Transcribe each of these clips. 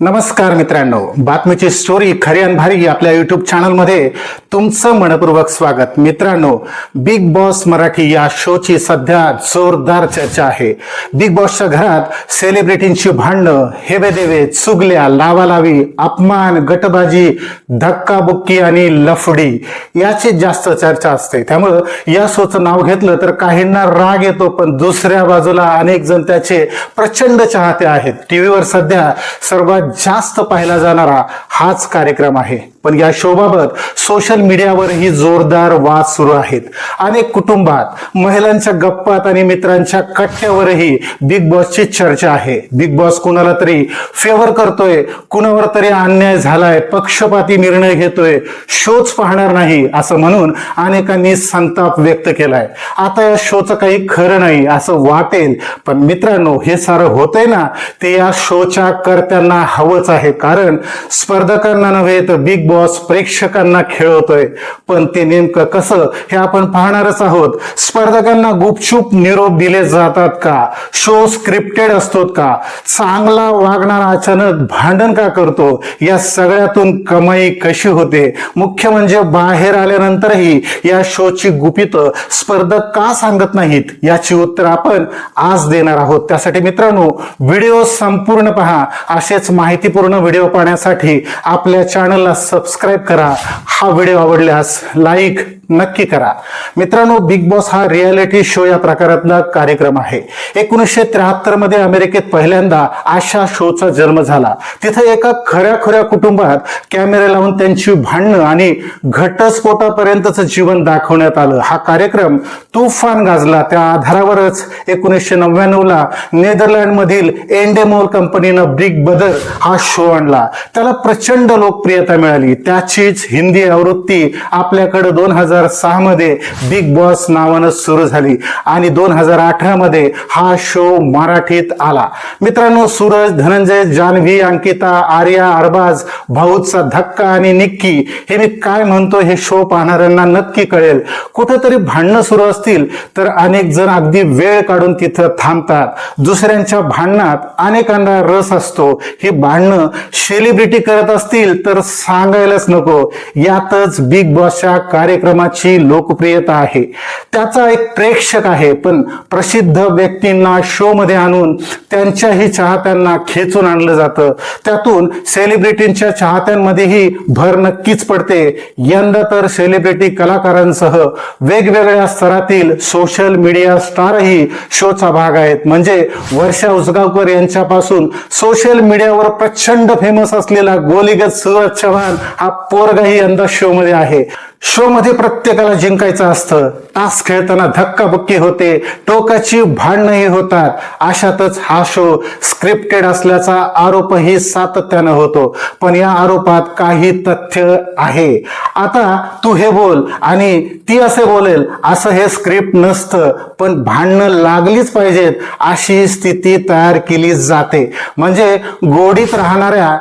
नमस्कार मित्रांनो. बातमीची स्टोरी खरी आणि भारी आपल्या युट्यूब चॅनलमध्ये तुमचं मनपूर्वक स्वागत. मित्रांनो बिग बॉस मराठी या शोची सध्या जोरदार चर्चा आहे. बिग बॉसच्या घरात सेलिब्रिटींची भांडणं हेवेदेवे चुगल्या लावालावी अपमान गटबाजी धक्काबुक्की आणि लफडी याची जास्त चर्चा असते. त्यामुळं या शोचं नाव घेतलं तर काहींना राग येतो पण दुसऱ्या बाजूला अनेक जण त्याचे प्रचंड चाहते आहेत. टीव्हीवर सध्या सर्वात जास्त पाहिला जाणारा हाच कार्यक्रम आहे. पण या शोबाबत सोशल मीडियावरही जोरदार वाद सुरू आहेत. अनेक कुटुंबात महिलांच्या गप्पात आणि मित्रांच्या कट्ट्यावरही बिग बॉसची चर्चा आहे. बिग बॉस कुणाला तरी फेवर करतोय कुणावर तरी अन्याय झालाय पक्षपाती निर्णय घेतोय शोच पाहणार नाही असं म्हणून अनेकांनी संताप व्यक्त केलाय. आता या शोचं काही खरं नाही असं वाटेल पण मित्रांनो हे सारं होतंय ना ते या शोच्या कर्त्यांना हवंच आहे. कारण स्पर्धकांना नव्हे तर बिग बॉस प्रेक्षकांना खेळवतोय पण ते नेमकं कसं हे आपण पाहणारच आहोत. स्पर्धकांना गुपचूप निरोप दिले जातात का? शो स्क्रिप्टेड असतो का? चांगला वागणारा अचानक भांडण का करतो? या सगळ्यातून कमाई कशी होते? मुख्य म्हणजे बाहेर आल्यानंतरही या शोची गुपित स्पर्धक का सांगत नाहीत? याची उत्तर आपण आज देणार आहोत. त्यासाठी मित्रांनो व्हिडिओ संपूर्ण पहा. असेच माहितीपूर्ण व्हिडिओ पाहण्यासाठी आपल्या चॅनलला सबस्क्राईब करा. हा व्हिडिओ आवडल्यास लाईक नक्की करा. मित्रांनो बिग बॉस हा रियालिटी शो या प्रकारातला कार्यक्रम आहे. एकोणीसशे त्र्याहत्तरमध्ये अमेरिकेत पहिल्यांदा आशा शोचा जन्म झाला. तिथे एका खऱ्या खऱ्या कुटुंबात कॅमेरे लावून त्यांची भांडणं आणि घटस्फोटापर्यंतचं जीवन दाखवण्यात आलं. हा कार्यक्रम तुफान गाजला. त्या आधारावरच एकोणीसशे नव्याण्णव ला नेदरलँड मधील एंडेमोल कंपनीनं बिग बदर हा शो आणला. त्याला प्रचंड लोकप्रियता मिळाली. त्याचीच हिंदी आवृत्ती आपल्याकडे दोन हजार सहा मध्ये बिग बॉस नावानं सुरू झाली आणि दोन हजार अठरा मध्ये हा शो मराठीत आला. मित्रांनो सूरज धनंजय जान्हवी अंकिता आर्या अरबाज भाऊचा धक्का आणि निक्की हे मी काय म्हणतो हे शो पाहणाऱ्यांना नक्की कळेल. कुठेतरी भांडणं सुरू असतील तर अनेक जण अगदी वेळ काढून तिथं थांबतात. दुसऱ्यांच्या भांडणात अनेकांना रस असतो. ही भांडणं सेलिब्रिटी करत असतील तर सांगायलाच नको. यातच बिग बॉसच्या कार्यक्रमात कार्यक्रमाची लोकप्रियता आहे. त्याचा एक प्रेक्षक आहे पण प्रसिद्ध व्यक्तींना शो मध्ये आणून त्यांच्याही चाहत्यांना खेचून आणलं जातं. त्यातून सेलिब्रिटींच्या चाहत्यांमध्येही भर नक्कीच पडते. यंदा तर सेलिब्रिटी कलाकारांसह वेगवेगळ्या स्तरातील सोशल मीडिया स्टारही शोचा भाग आहेत. म्हणजे वर्षा उसगावकर यांच्यापासून सोशल मीडियावर प्रचंड फेमस असलेला गोलीगत सुरज चव्हाण हा पोरगाही यंदा शो मध्ये आहे. शो मध्ये प्रत्येकाला जिंकायचं असतं. तास खेळताना धक्काबुक्की होते टोकाची भांडणंही होतात. अशातच हा शो स्क्रिप्टेड असल्याचा आरोपही सातत्यानं होतो. पण या आरोपात काही तथ्य आहे. आता तू हे बोल आणि ती असे बोलेल असं हे स्क्रिप्ट नसतं पण भांडणं लागलीच पाहिजेत अशी स्थिती तयार केली जाते. म्हणजे गोडीत राहणाऱ्या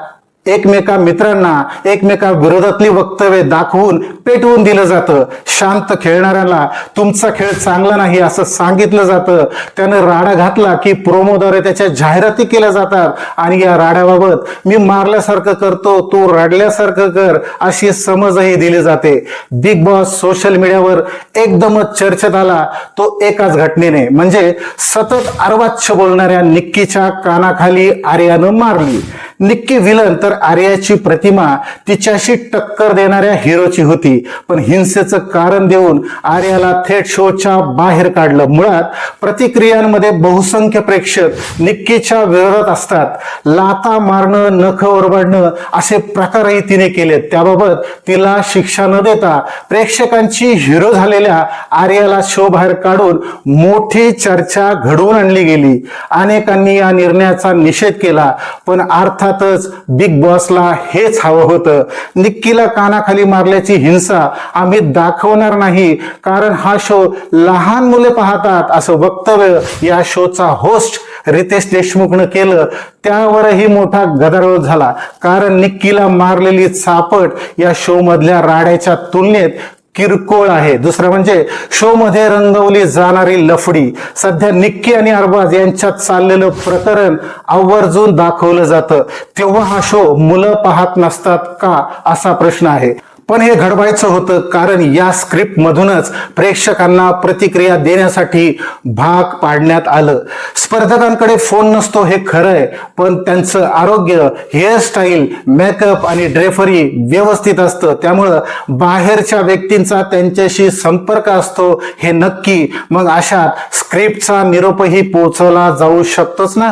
एकमेका मित्रांना एकमेका विरोधातली वक्तव्य दाखवून पेटवून दिलं जातं. शांत खेळणाऱ्याला तुमचा खेळ चांगला नाही असं सांगितलं जातं. त्यानं राडा घातला की प्रोमोद्वारे त्याच्या जाहिराती केल्या जातात. आणि या राड्याबाबत मी मारल्यासारखं करतो तू रडल्यासारखं कर अशी समजही दिली जाते. बिग बॉस सोशल मीडियावर एकदमच चर्चेत आला तो एकाच घटनेने. म्हणजे सतत अर्वाच्छ बोलणाऱ्या निक्कीच्या कानाखाली आर्यानं मारली. निक्की विलन तर आर्याची प्रतिमा तिच्याशी टक्कर देणाऱ्या हिरोची होती. पण हिंसेचं कारण देऊन आर्याला थेट शोच्या बाहेर काढलं. मुळात प्रतिक्रियांमध्ये बहुसंख्य प्रेक्षक निक्कीच्या विरोधात असतात. लाता मारणं नख ओरबाडणं असे प्रकारही तिने केले त्याबाबत तिला शिक्षा न देता प्रेक्षकांची हिरो झालेल्या आर्याला शो बाहेर काढून मोठी चर्चा घडवून आणली गेली. अनेकांनी या निर्णयाचा निषेध केला पण अर्थ अर्थातच बिग बॉसला हेच हवं होतं. निक्कीला कानाखाली मारल्याची हिंसा आम्ही दाखवणार नाही कारण हा शो लहान मुले पाहतात असं वक्तव्य या शोचा होस्ट रितेश देशमुखनं केलं. त्यावरही मोठा गदारोळ झाला. कारण निक्कीला मारलेली चापट या शो मधल्या राड्याच्या तुलनेत किरकोळ आहे. दुसरं म्हणजे शो मध्ये रंगवली जाणारी लफडी सध्या निक्की आणि अरबाज यांच्यात चाललेलं प्रकरण आवर्जून दाखवलं जातं. तेव्हा हा शो मुलं पाहत नसतात का? असा प्रश्न आहे. पण हे घडवायचं होतं कारण या स्क्रिप्ट मधूनच प्रेक्षकांना प्रतिक्रिया देण्यासाठी भाग पाडण्यात आलं. स्पर्धकांकडे फोन नसतो हे खरं आहे पण त्यांचं आरोग्य हेअरस्टाईल मेकअप आणि ड्रेफरी व्यवस्थित असतं. त्यामुळं बाहेरच्या व्यक्तींचा त्यांच्याशी संपर्क असतो हे नक्की. मग अशा स्क्रिप्टचा निरोपही पोचवला जाऊ शकतोच ना?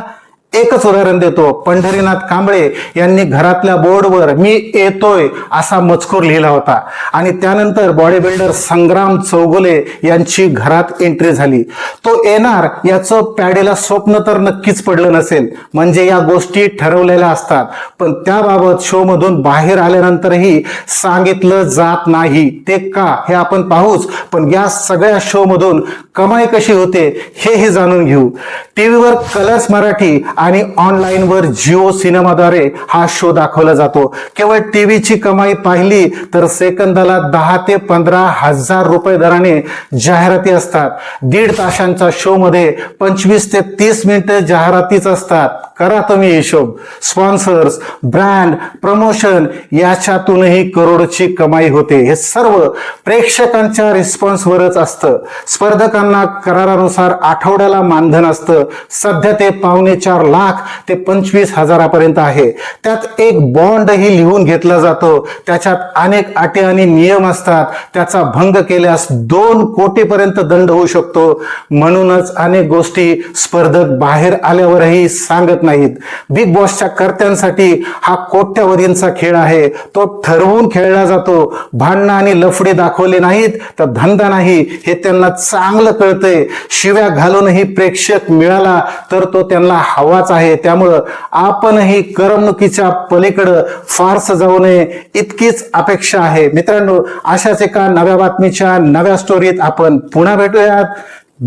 एकच उदाहरण देतो. पंढरीनाथ कांबळे यांनी घरातल्या बोर्डवर मी येतोय असा मजकूर लिहिला होता. आणि त्यानंतर बॉडी बिल्डर संग्राम चौगुले यांची घरात एंट्री झाली. तो येणार याचं पॅडेला स्वप्न तर नक्कीच पडलं नसेल. म्हणजे या गोष्टी ठरवलेल्या असतात. पण त्याबाबत शो मधून बाहेर आल्यानंतरही सांगितलं जात नाही. ते का? हे आपण पाहूच. पण या सगळ्या शो मधून कमाई कशी होते हेही जाणून घेऊ. टीव्हीवर कलर्स मराठी आणि ऑनलाईनवर जिओ सिनेमाद्वारे हा शो दाखवला जातो. केवळ टीव्हीची कमाई पाहिली तर सेकंदाला दहा ते पंधरा हजार रुपये दराने जाहिराती असतात. दीड तासांच्या शो मध्ये पंचवीस ते तीस मिनिटं जाहिरातीच असतात. करा तुम्ही हिशोब. स्पॉन्सर्स ब्रँड प्रमोशन याच्यातूनही करोडची कमाई होते. हे सर्व प्रेक्षकांच्या रिस्पॉन्सवरच असतं. स्पर्धकांना करारानुसार आठवड्याला मानधन असतं. सध्या ते पावणे चार लाख ते पंचवीस हजारापर्यंत आहे. त्यात एक बॉन्डही लिहून घेतला जातो. त्याच्यात अनेक अटी आणि नियम असतात. त्याचा भंग केल्यास दोन कोटीपर्यंत दंड होऊ शकतो. म्हणूनच अनेक गोष्टी स्पर्धक बाहेर आल्यावरही सांगत नाहीत. बिग बॉसच्या कर्त्यांसाठी हा कोट्यवधींचा खेळ आहे. तो ठरवून खेळला जातो. भांडणं आणि लफडे दाखवले नाहीत तर धंदा नाही हे त्यांना चांगलं कळतंय. शिव्या घालूनही प्रेक्षक मिळाला तर तो त्यांना हवा हवाच आहे. त्यामुळं आपणही करमणुकीच्या पलीकडं फारस जाऊ नये. इतकीच अपेक्षा आहे. मित्रांनो अशाच एका नव्या बातमीच्या नव्या स्टोरीत आपण पुन्हा भेटूयात.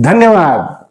धन्यवाद.